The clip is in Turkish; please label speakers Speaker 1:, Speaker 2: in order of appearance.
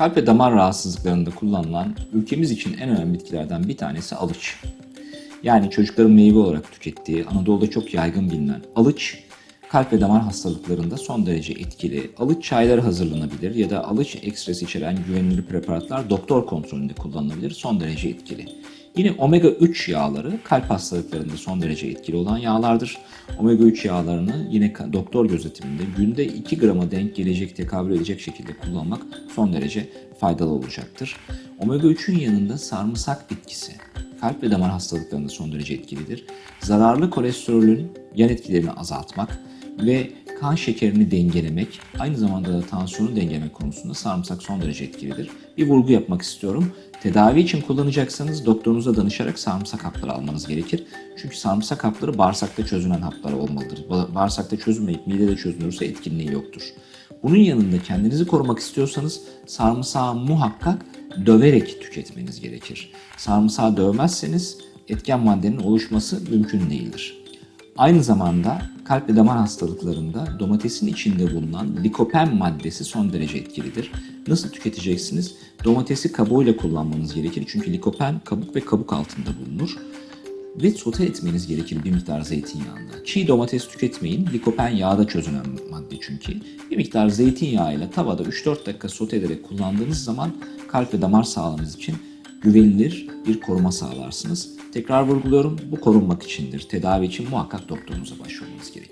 Speaker 1: Kalp ve damar rahatsızlıklarında kullanılan ülkemiz için en önemli bitkilerden bir tanesi alıç. Yani çocukların meyve olarak tükettiği, Anadolu'da çok yaygın bilinen alıç, kalp ve damar hastalıklarında son derece etkili. Alıç çayları hazırlanabilir ya da alıç ekstresi içeren güvenilir preparatlar doktor kontrolünde kullanılabilir, son derece etkili. Yine omega 3 yağları kalp hastalıklarında son derece etkili olan yağlardır. Omega 3 yağlarını yine doktor gözetiminde günde 2 grama denk gelecek, tekabül edecek şekilde kullanmak son derece faydalı olacaktır. Omega 3'ün yanında sarımsak bitkisi kalp ve damar hastalıklarında son derece etkilidir. Zararlı kolesterolün yan etkilerini azaltmak ve kan şekerini dengelemek, aynı zamanda da tansiyonu dengelemek konusunda sarımsak son derece etkilidir. Bir vurgu yapmak istiyorum. Tedavi için kullanacaksanız doktorunuza danışarak sarımsak hapları almanız gerekir. Çünkü sarımsak hapları bağırsakta çözünen haplar olmalıdır. Ba- Bağırsakta çözülmeyip midede çözünürse etkinliği yoktur. Bunun yanında kendinizi korumak istiyorsanız sarımsağı muhakkak döverek tüketmeniz gerekir. Sarımsağı dövmezseniz etken maddenin oluşması mümkün değildir. Aynı zamanda kalp ve damar hastalıklarında domatesin içinde bulunan likopen maddesi son derece etkilidir. Nasıl tüketeceksiniz? Domatesi kabuğuyla kullanmanız gerekir. Çünkü likopen kabuk ve kabuk altında bulunur. Ve sote etmeniz gerekir bir miktar zeytinyağında. Çiğ domates tüketmeyin. Likopen yağda çözünen madde çünkü. Bir miktar zeytinyağıyla tavada 3-4 dakika sote ederek kullandığınız zaman kalp ve damar sağlığınız için güvenilir bir koruma sağlarsınız. Tekrar vurguluyorum bu korunmak içindir. Tedavi için muhakkak doktorunuza başvurmanız gerekir.